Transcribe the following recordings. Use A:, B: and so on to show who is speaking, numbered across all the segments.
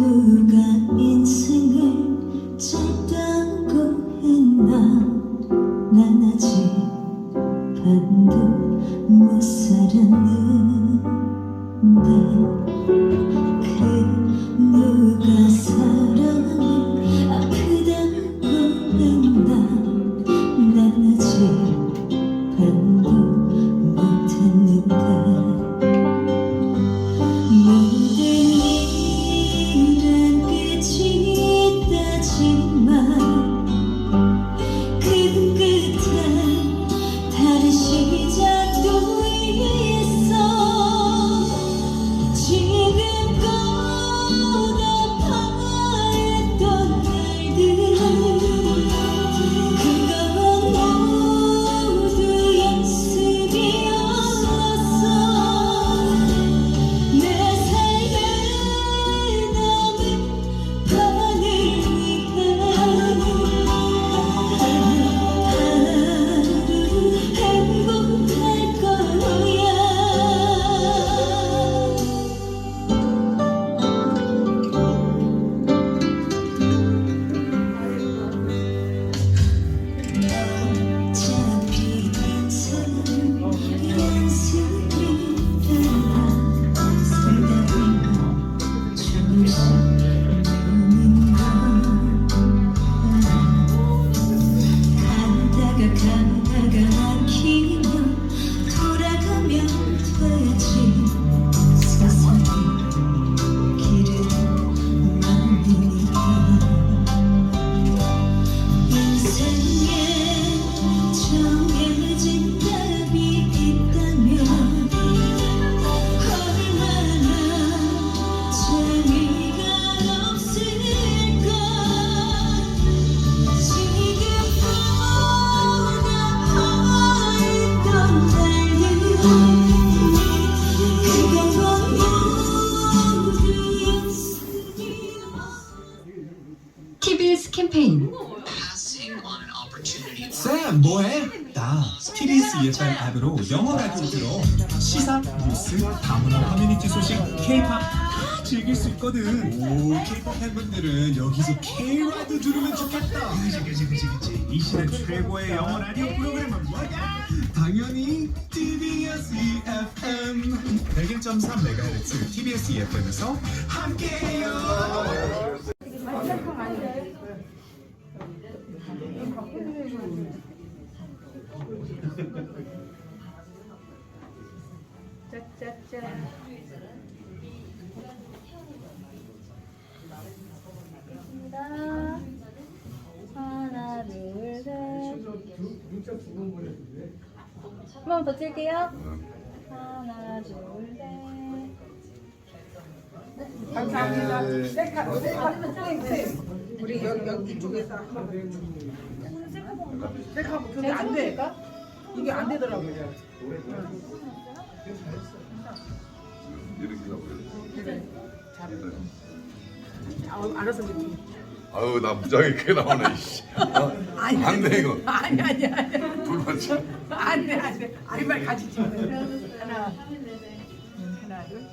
A: 그 누가 인생을 짧다고 했나? 난 아직 반도 못 살았는데. 그 누가
B: TBS 캠페인.
C: 쌤 뭐해? 나 TBS EFM 앱으로 영어 라디오 들어. 시사, 뉴스, 다문화 커뮤니티 소식, K-팝 다 즐길 수 있거든. 오 K-팝 팬분들은 여기서 K-라도 들으면 좋겠다. 그치 그치 그치 그치 이 시대 최고의 영어 라디오 프로그램은 뭐야? 당연히 TBS EFM 101.3MHz TBS EFM에서 함께해요
D: 한 번더 찔게요. 하나, 둘, 셋.
E: 감사합니다. 셀카, 셀카. 우리 여기 여기 이쪽에서 셀카 그게 안 돼. 이게 안 되더라고요. 그래. 잘. 아, 알아서 이제.
F: 아유 나 무지하게 크게 나오네 이씨 어?
E: 아니,
F: 안돼 이거
E: 아니 아니 아니.
F: 불만치
E: 안돼 안돼. 아이말 가지지. 하나. 하나 둘.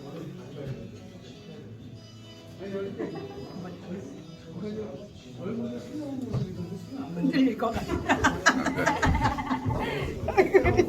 E: 흔들릴 것 같아.